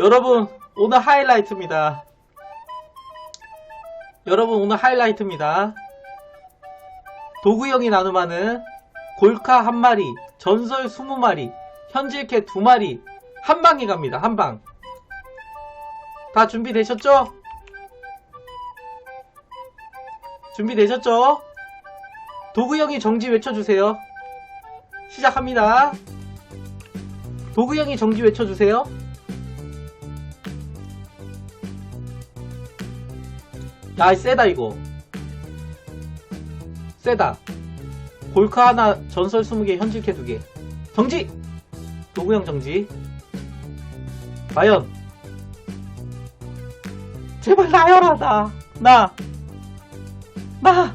여러분 오늘 하이라이트입니다. 여러분 오늘 하이라이트입니다. 도구형이 나눔하는 골카 한 마리, 전설 20마리, 현질캐 두 마리 한 방에 갑니다. 한 방. 다 준비되셨죠? 준비되셨죠? 도구형이 정지 외쳐주세요. 시작합니다. 도구형이 정지 외쳐주세요. 야, 이 세다, 이거. 세다. 골카 하나, 전설 20개, 현질캐 2개. 정지! 도구형 정지. 과연. 제발 나열아, 나. 나. 나.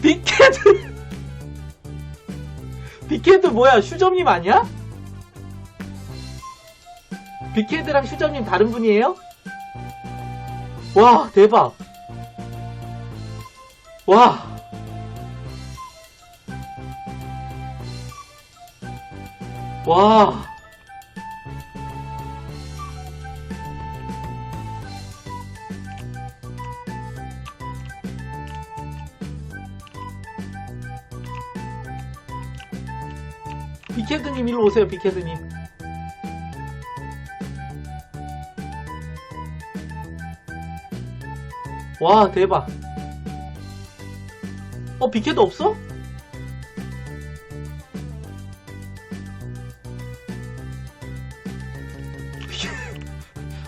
빅헤드. 빅헤드 뭐야? 슈점님 아니야? 빅헤드랑 슈점님 다른 분이에요? 와, 대박. 와. 와. 빅헤드님 일로 오세요, 빅헤드님. 와, 대박. 어, 빅헤드 없어?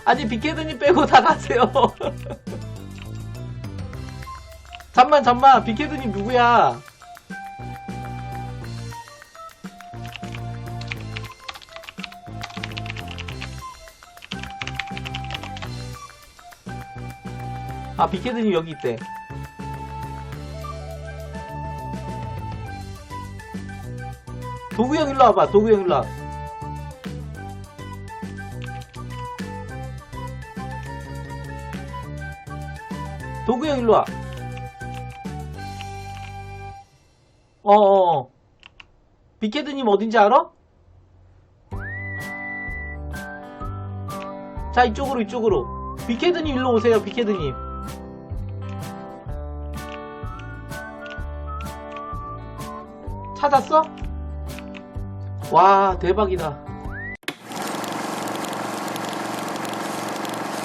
아니, 빅헤드님 빼고 다 가세요. 잠만, 잠만. 빅헤드님 누구야? 아, 빅헤드님 여기 있대. 도구형 일로 와봐, 도구형 일로 와. 도구형 일로 와. 어어어. 빅헤드님 어딘지 알아? 자, 이쪽으로, 이쪽으로. 빅헤드님 일로 오세요, 빅헤드님. 찾았어? 와, 대박이다.